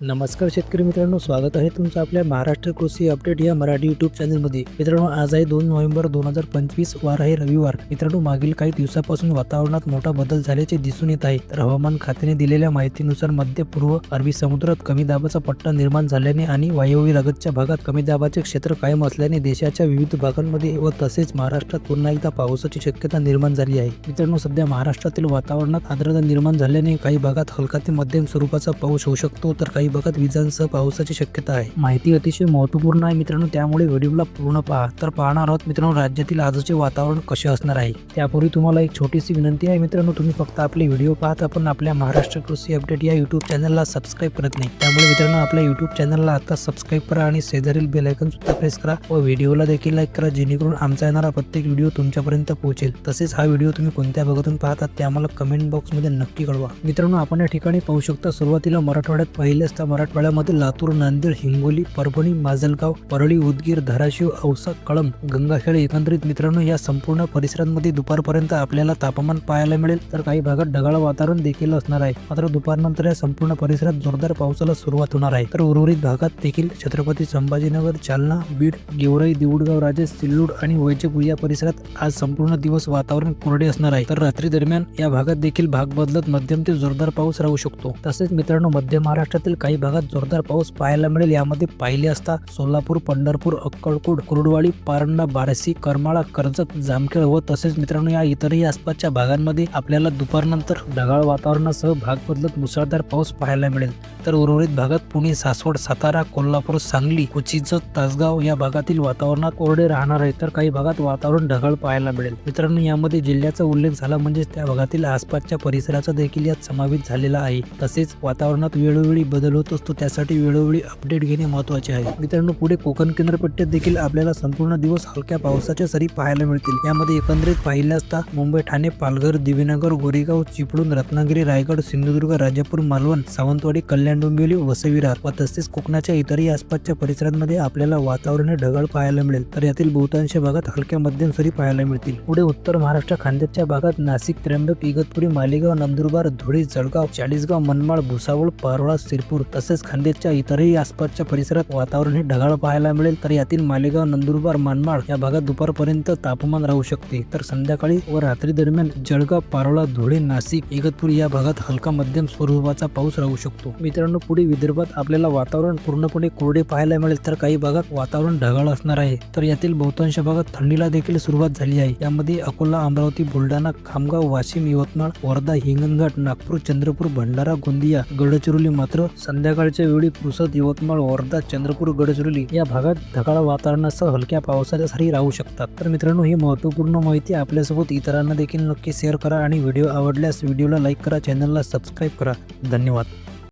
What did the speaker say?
नमस्कार शेतकरी मित्रांनो स्वागत आहे तुमचं आपल्या महाराष्ट्र कृषी अपडेट या मराठी युट्यूब चॅनलमध्ये मित्रांनो आज आहे दोन नोव्हेंबर दोन हजार पंचवीस वार आहे रविवार. मित्रांनो मागील काही दिवसापासून वातावरणात मोठा बदल झाल्याचे दिसून येत आहे. तर हवामान खात्याने दिलेल्या माहितीनुसार मध्य पूर्व अरबी समुद्रात कमी दाबाचा पट्टा निर्माण झाल्याने आणि वायव्य लगतच्या भागात कमी दाबाचे क्षेत्र कायम असल्याने देशाच्या विविध भागांमध्ये व तसेच महाराष्ट्रात पुन्हा एकदा पावसाची शक्यता निर्माण झाली आहे. मित्रांनो सध्या महाराष्ट्रातील वातावरणात आर्द्रता निर्माण झाल्याने काही भागात हलका ते मध्यम स्वरूपाचा पाऊस होऊ शकतो. तर काही भागात विजांसह पावसाची शक्यता आहे. माहिती अतिशय महत्त्वपूर्ण आहे मित्रांनो त्यामुळे व्हिडिओला पूर्ण पहा. तर पाहणार आहोत मित्रांनो राज्यातील आजचे वातावरण कसे असणार आहे. त्यापूर्वी तुम्हाला एक छोटीशी विनंती आहे मित्रांनो तुम्ही फक्त आपले व्हिडिओ पाहत पण आपल्या महाराष्ट्र कृषी अपडेट या युट्यूब चॅनलला सबस्क्राईब करत नाही. त्यामुळे मित्रांनो आपल्या युट्यूब चॅनलला आता सबस्क्राईब करा आणि शेजारील बेलायकन सुद्धा प्रेस करा व व्हिडिओला देखील लाईक करा जेणेकरून आमचा येणारा प्रत्येक व्हिडिओ तुमच्यापर्यंत पोहोचेल. तसेच हा व्हिडिओ तुम्ही कोणत्या भागातून पाहतात ते आम्हाला कमेंट बॉक्समध्ये नक्की कळवा. मित्रांनो आपण या ठिकाणी पाहू शकता सुरुवातीला मराठवाड्यात पहिल्याच असता मराठवाड्यामध्ये लातूर नांदेड हिंगोली परभणी माजलगाव परळी उदगीर धाराशिव औसा कळंब गंगाखेड एकंदरीत मित्रांनो या संपूर्ण परिसरांमध्ये दुपारपर्यंत आपल्याला तापमान पाहायला मिळेल. तर काही भागात ढगाळ वातावरण देखील असणार आहे. मात्र दुपारनंतर या संपूर्ण परिसरात जोरदार पावसाला सुरुवात होणार आहे. तर उर्वरित भागात देखील छत्रपती संभाजीनगर जालना बीड गेवराई देऊळगाव राजे सिल्लूड आणि वैजपूर या परिसरात आज संपूर्ण दिवस वातावरण कोरडे असणार आहे. तर रात्री दरम्यान या भागात देखील भाग बदलत मध्यम ते जोरदार पाऊस राहू शकतो. तसेच मित्रांनो मध्य महाराष्ट्रातील काही भागात जोरदार पाऊस पाहायला मिळेल. यामध्ये पाहिले असता सोलापूर पंढरपूर अक्कलकोट कुरुडवाडी पारंडा बारसी करमाळा कर्जत जामखेड व तसेच मित्रांनो या इतरही आसपासच्या भागांमध्ये आपल्याला दुपारनंतर ढगाळ वातावरणासह भाग बदलत मुसळधार पाऊस पाहायला मिळेल. तर उर्वरित भागात पुणे सासवड सातारा कोल्हापूर सांगली कोचिंच तासगाव या भागातील वातावरणात कोरडे राहणार आहे. तर काही भागात वातावरण ढगाळ पाहायला मिळेल. मित्रांनो यामध्ये जिल्ह्याचा उल्लेख झाला म्हणजेच त्या भागातील आसपासच्या परिसराचा देखील यात समावेश झालेला आहे. तसेच वातावरणात वेळोवेळी बदल मिळवत असतो त्यासाठी वेळोवेळी अपडेट घेणे महत्त्वाचे आहे. मित्रांनो पुढे कोकण केंद्रपट्ट्यात देखील आपल्याला संपूर्ण दिवस हलक्या पावसाच्या सरी पाहायला मिळतील. यामध्ये एकंदरीत पाहिले असता मुंबई ठाणे पालघर दिवीनगर गोरेगाव चिपळूण रत्नागिरी रायगड सिंधुदुर्ग राजापूर मालवण सावंतवाडी कल्याण डोंबिवली वसविरार व तसेच कोकणाच्या इतरही आसपासच्या परिसरांमध्ये आपल्याला वातावरण हे ढगाळ पाहायला मिळेल. तर यातील बहुतांश भागात हलक्या मध्यम सरी पाहायला मिळतील. पुढे उत्तर महाराष्ट्र खांद्याच्या भागात नाशिक त्र्यंबक इगतपुरी मालेगाव नंदुरबार धुळे जळगाव चाळीसगाव मनमाड भुसावळ पारोळा सिरपूर तसेच खांद्याच्या इतरही आसपासच्या परिसरात वातावरण हे ढगाळ पाहायला मिळेल तर यातील मालेगाव नंदुरबार मानमाड या भागात दुपारपर्यंत तापमान राहू शकते. तर संध्याकाळी व रात्री दरम्यान जळगाव पारोळा धुळे नाशिक इगतपूर या भागात हलका मध्यम स्वरूपाचा पाऊस राहू शकतो. मित्रांनो पुढे विदर्भात आपल्याला वातावरण पूर्णपणे कोरडे पाहायला मिळेल तर काही भागात वातावरण ढगाळ असणार आहे. तर यातील बहुतांश भागात थंडीला देखील सुरुवात झाली आहे. यामध्ये अकोला अमरावती बुलढाणा खामगाव वाशिम यवतमाळ वर्धा हिंगणघाट नागपूर चंद्रपूर भंडारा गोंदिया गडचिरोली मात्र संध्याकाळच्या वेळी पुसद यवतमाळ वर्धा चंद्रपूर गडचिरोली या भागात ढगाळ वातावरणासह हलक्या पावसाच्या सरी राहू शकतात. तर मित्रांनो ही महत्त्वपूर्ण माहिती आपल्यासोबत इतरांना देखील नक्की शेअर करा आणि व्हिडिओ आवडल्यास व्हिडिओला लाईक करा चॅनलला सबस्क्राईब करा. धन्यवाद.